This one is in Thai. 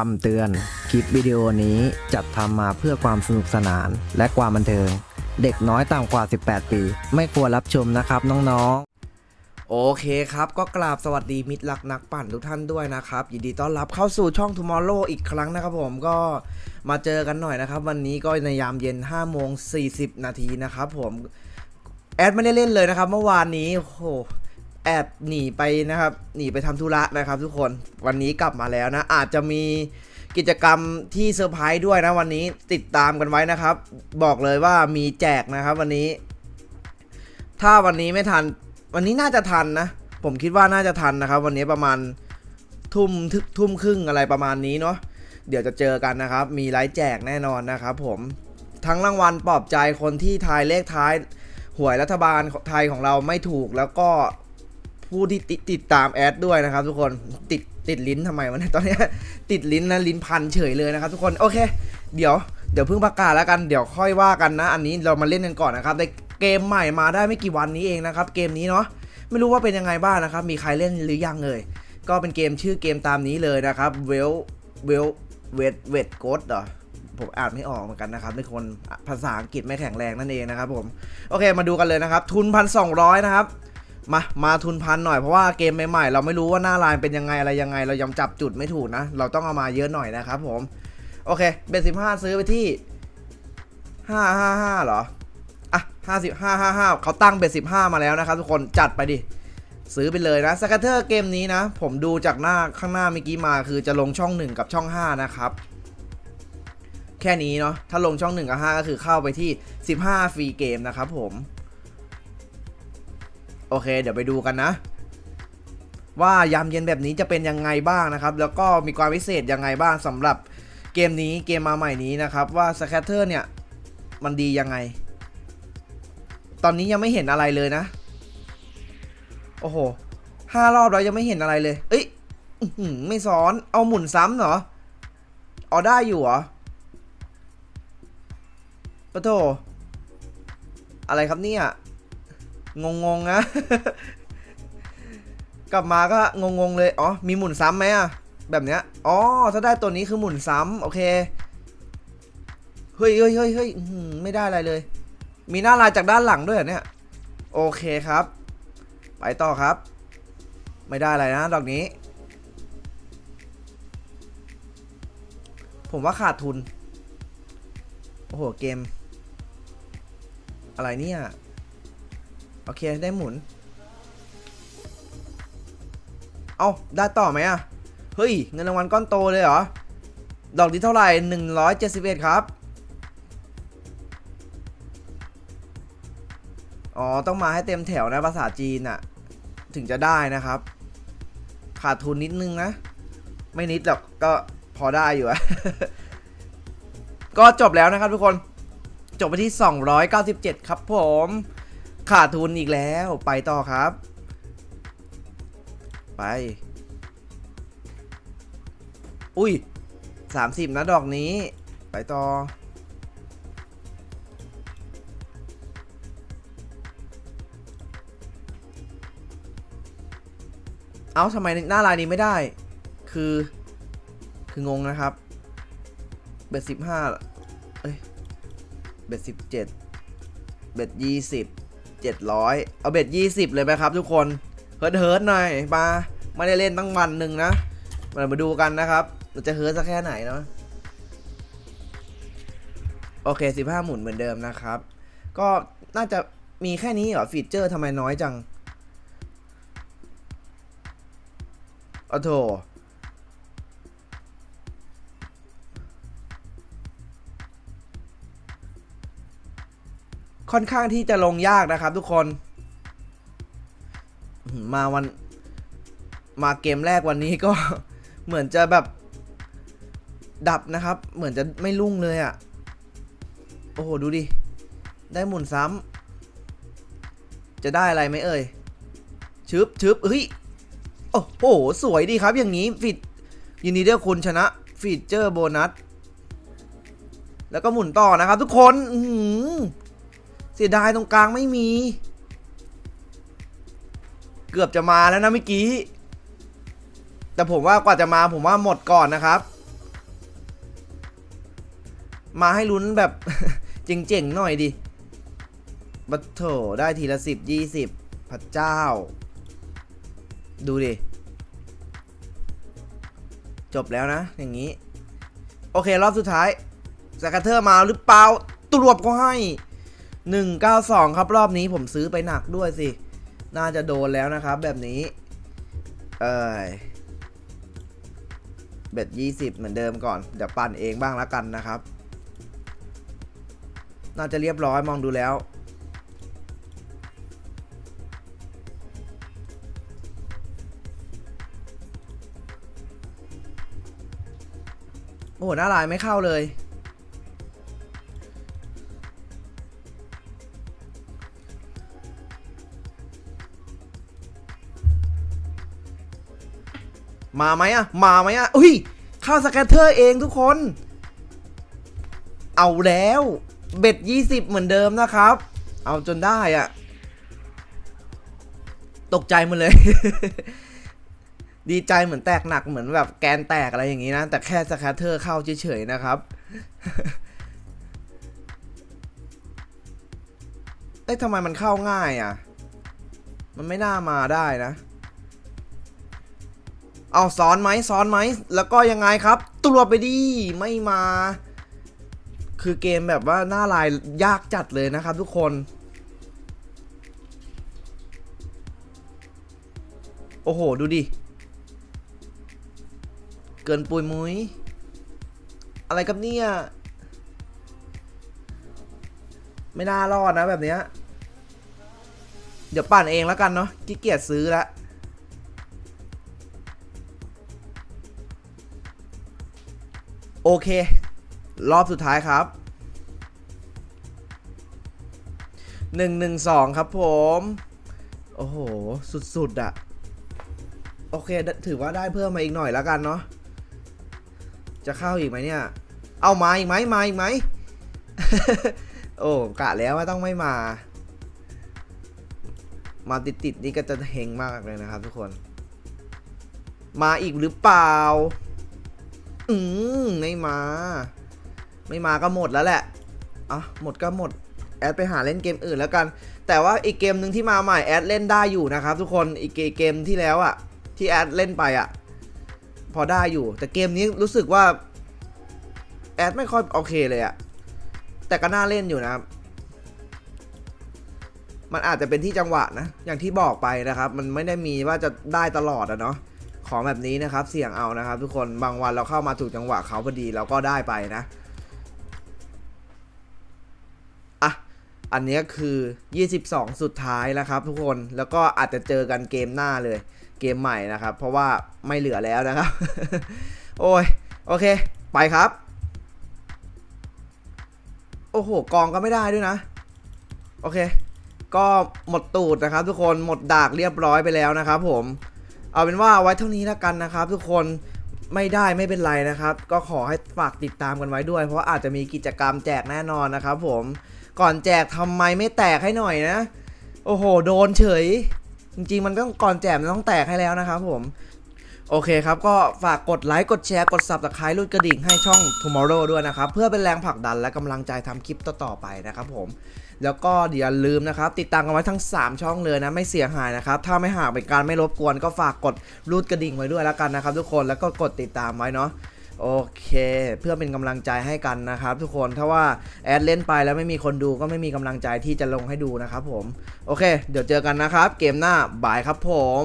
คำเตือน คลิปวิดีโอนี้จัดทำมาเพื่อความสนุกสนานและความบันเทิง เด็กน้อยต่ำกว่า 18 ปี ไม่ควรรับชมนะครับน้องๆ โอเคครับก็กราบสวัสดีมิตรรักนักปั่นทุกท่านด้วยนะครับ ยินดีต้อนรับเข้าสู่ช่อง Tomorrow อีกครั้งนะครับผมก็มาเจอกันหน่อยนะครับ วันนี้ก็ในยามเย็น5โมง40 นาทีนะครับผมแอดไม่ได้เล่นเลยนะครับ เมื่อวานนี้โอ้โห แอบหนีไปนะครับ หนีไปทำธุระนะครับทุกคนวันนี้กลับมาแล้วนะ อาจจะมีกิจกรรมที่เซอร์ไพรส์ด้วยนะวันนี้ติดตามกันไว้นะครับ บอกเลยว่ามีแจกนะครับวันนี้ ถ้าวันนี้ไม่ทัน วันนี้น่าจะทันนะ ผมคิดว่าน่าจะทันนะครับ วันนี้ประมาณทุ่มทึทุ่มครึ่งอะไรประมาณนี้เนาะเดี๋ยวจะเจอกันนะครับ มีไลฟ์แจกแน่นอนนะครับ ผมทั้งรางวัลปลอบใจคนที่ทายเลขท้ายหวยรัฐบาลไทยของเราไม่ถูกแล้วก็ ผู้ที่ติดติดตามแอดด้วยนะครับ ทุกคนติดติดลิ้นทำไมวะเนี่ยตอนนี้ติดลิ้นนะลิ้นพันเฉยเลยนะครับ ทุกคนโอเค เดี๋ยวเดี๋ยวเพิ่งประกาศแล้วกันเดี๋ยวค่อยว่ากันนะ อันนี้เรามาเล่นกันก่อนนะครับในเกมใหม่มาได้ไม่กี่วันนี้เองนะครับ เกมนี้เนาะไม่รู้ว่าเป็นยังไงบ้างนะครับ มีใครเล่นหรือยังเลยก็เป็นเกมชื่อเกมตามนี้เลยนะครับเวลเวลเวทเวทโกดเหรอผมอ่านไม่ออกเหมือนกันนะครับในคนภาษาอังกฤษไม่แข็งแรงนั่นเองนะครับผมโอเคมาดูกันเลยนะครับ ทุนพันสองร้อยนะครับ มามาทุนพันหน่อยเพราะว่าเกมใหม่ๆเราไม่รู้ว่าหน้าลน์เป็นยังไงอะไรยังไง เรายังจับจุดไม่ถูกนะ เราต้องเอามาเยอะหน่อยนะครับผม โอเคเบสสิบห้าซื้อไปที่ห้าห้าห้าเหรออะห้าสิบห้าห้าห้าเขาตั้งเบสสิบห้ามาแล้วนะครับทุกคนจัดไปดิซื้อไปเลยนะสกัตเตอร์เกมนี้นะ ผมดูจากหน้าข้างหน้าเมื่อกี้มาคือจะลงช่อง 1 กับช่อง 5 นะครับ แค่นี้เนาะถ้าลงช่อง 1 กับ 5 ก็คือเข้าไปที่ 15 ฟรีเกมนะครับผม โอเค เดี๋ยวไปดูกันนะ ว่ายามเย็นแบบนี้จะเป็นยังไงบ้างนะครับ แล้วก็มีความพิเศษยังไงบ้างสำหรับเกมนี้เกมมาใหม่นี้นะครับว่าสแคตเตอร์เนี่ย มันดียังไง ตอนนี้ยังไม่เห็นอะไรเลยนะ โอ้โหห้ารอบแล้วยังไม่เห็นอะไรเลย เอ้ยไม่ซ้อนเอาหมุนซ้ำเหรอเอาได้อยู่เหรอปะโถอะไรครับเนี่ย งงงๆนะ กลับมาก็งงๆเลย อ๋อ มีหมุนซ้ำไหมอะแบบเนี้ย อ๋อ ถ้าได้ตัวนี้คือหมุนซ้ำโอเค เฮ้ยเฮ้ยเฮ้ยเฮ้ยไม่ได้อะไรเลย มีหน้าลายจากด้านหลังด้วยเนี่ย โอเคครับ ไปต่อครับ ไม่ได้อะไรนะดอกนี้ ผมว่าขาดทุน โอ้โห เกม อะไรเนี่ย โอเคได้หมุน เอาได้ต่อไหมอะเฮ้ย เงินรางวัลก้อนโตเลยเหรอ ดอกที่เท่าไหร่หนึ่งร้อยเจ็ดสิบเอ็ดครับ อ๋อ ต้องมาให้เต็มแถวนะภาษาจีนอะถึงจะได้นะครับ ขาดทุนนิดนึงนะ ไม่นิดหรอกก็พอได้อยู่อะก็จบแล้วนะครับทุกคนจบไปที่ 297 ครับผม ขาดทุนอีกแล้วไปต่อครับ ไป อุ้ย30นะดอกนี้ ไปต่อ เอาทำไมหน้าลายนี้ไม่ได้ คือ คืองงนะครับ เบ็ดสิบห้าเอ้ย เบ็ดสิบเจ็ดเบ็ดยี่สิบ เจ็ดร้อยเอาเบ็ดยี่สิบเลยไหมครับทุกคนเฮิร์ทเฮิร์ทหน่อยมาไม่ได้เล่นตั้งวันหนึ่งนะมามาดูกันนะครับเราจะเฮิร์ทสักแค่ไหนเนาะโอเคสิบห้าหมุนเหมือนเดิมนะครับ ก็น่าจะมีแค่นี้เหรอฟีเจอร์ทำไมน้อยจังโอ้โถ ค่อนข้างที่จะลงยากนะครับ ทุกคนมาวัน มาเกมแรกวันนี้ก็ เหมือนจะแบบ ดับนะครับ เหมือนจะไม่รุ่งเลยอะ่ะ โอ้โห ดูดิ ได้หมุนซ้ำจะได้อะไรไหมเอ่ยชึบชึบเฮ้ย โอ้โห สวยดีครับ อย่างนี้ฟิตยินดีด้วยคุณชนะ ฟีเจอร์โบนัส แล้วก็หมุนต่อนะครับทุกคน อื เสียดายตรงกลางไม่มี เกือบจะมาแล้วนะเมื่อกี้ แต่ผมว่ากว่าจะมาผมว่าหมดก่อนนะครับ มาให้ลุ้นแบบ เจ๋งๆหน่อยดิบัตโถได้ทีละสิบยี่สิบพระเจ้า ดูดิ จบแล้วนะ อย่างนี้ โอเค รอบสุดท้ายสกัเทอร์มาหรือเปล่าตรวจก็ให้ 192 ครับรอบนี้ผมซื้อไปหนักด้วยสิ น่าจะโดนแล้วนะครับ แบบนี้ เอ้ยเบ็ด20 เหมือนเดิมก่อน เดี๋ยวปั่นเองบ้างแล้วกันนะครับ น่าจะเรียบร้อยมองดูแล้วโอ้หน้าลายไม่เข้าเลย มาไหมอะมาไหมอะอุ้ยเข้าสแกตเตอร์เองทุกคน เอาแล้วเบ็ด20 เหมือนเดิมนะครับ เอาจนได้อะตกใจหมดเลย ดีใจเหมือนแตกหนักเหมือนแบบแกนแตกอะไรอย่างนี้นะ แต่แค่สแคตเตอร์เข้าเฉยๆนะครับเอ้ยทำไมมันเข้าง่ายอะ มันไม่น่ามาได้นะ เอาซ้อนไหมซ้อนไหมแล้วก็ยังไงครับตรวไปดีไม่มา คือเกมแบบว่าหน้าลายยากจัดเลยนะครับทุกคน โอ้โห ดูดิ เกินปุยมุ้ยอะไรกับเนี่ยไม่น่ารอดนะแบบเนี้ย เดี๋ยวปั่นเองแล้วกันเนาะขี้เกียจซื้อละ โอเค รอบสุดท้ายครับหนึ่งหนึ่งสองครับผม โอ้โห สุดๆอะโอเค ถือว่าได้เพิ่มมาอีกหน่อยแล้วกันเนาะ จะเข้าอีกไหมเนี่ย เอามาอีกไหมมาอีกไหม โอ้กะแล้วว่าต้องไม่มา มาติดๆนี่ก็จะเฮงมากเลยนะครับทุกคน มาอีกหรือเปล่า อืมไม่มา ไม่มาก็หมดแล้วแหละ อะ หมดก็หมด แอดไปหาเล่นเกมอื่นแล้วกัน แต่ว่าอีกเกมหนึ่งที่มาใหม่แอดเล่นได้อยู่นะครับ ทุกคน อีกเกมที่แล้วอะที่แอดเล่นไปอะพอได้อยู่ แต่เกมนี้รู้สึกว่าแอดไม่ค่อยโอเคเลยอะแต่ก็น่าเล่นอยู่นะครับ มันอาจจะเป็นที่จังหวะนะ อย่างที่บอกไปนะครับ มันไม่ได้มีว่าจะได้ตลอดอะเนาะ ของแบบนี้นะครับ เสี่ยงเอานะครับ ทุกคนบางวันเราเข้ามาถูกจังหวะเขาพอดีเราก็ได้ไปนะอะอันนี้คือ 22 สุดท้ายนะครับ ทุกคนแล้วก็อาจจะเจอกันเกมหน้าเลย เกมใหม่นะครับ เพราะว่าไม่เหลือแล้วนะครับ โอ้ยโอเค ไปครับ โอ้โหกองก็ไม่ได้ด้วยนะ โอเค ก็หมดตูดนะครับ ทุกคนหมดดากเรียบร้อยไปแล้วนะครับ ผม เอาเป็นว่าไว้เท่านี้แล้วกันนะครับ ทุกคนไม่ได้ไม่เป็นไรนะครับ ก็ขอให้ฝากติดตามกันไว้ด้วย เพราะอาจจะมีกิจกรรมแจกแน่นอนนะครับ ผมก่อนแจกทำไมไม่แตกให้หน่อยนะ โอ้โห โดนเฉย จริงๆ มันต้องก่อนแจกมันต้องแตกให้แล้วนะครับผม โอเคครับ ก็ฝากกดไลค์ กดแชร์ กด subscribe รูดกระดิ่งให้ช่อง tomorrow ด้วยนะครับ เพื่อเป็นแรงผลักดันและกำลังใจทำคลิปต่อๆไปนะครับผม แล้วก็อย่าลืมนะครับ ติดตามกันไว้ทั้ง 3 ช่องเลยนะ ไม่เสียหายนะครับ ถ้าไม่หากเป็นการไม่รบกวนก็ฝากกดรูดกระดิ่งไว้ด้วยแล้วกันนะครับ ทุกคนแล้วก็กดติดตามไว้เนาะโอเค เพื่อเป็นกำลังใจให้กันนะครับ ทุกคนถ้าว่าแอดเล่นไปแล้วไม่มีคนดูก็ไม่มีกำลังใจที่จะลงให้ดูนะครับผม โอเค เดี๋ยวเจอกันนะครับ เกมหน้าบายครับผม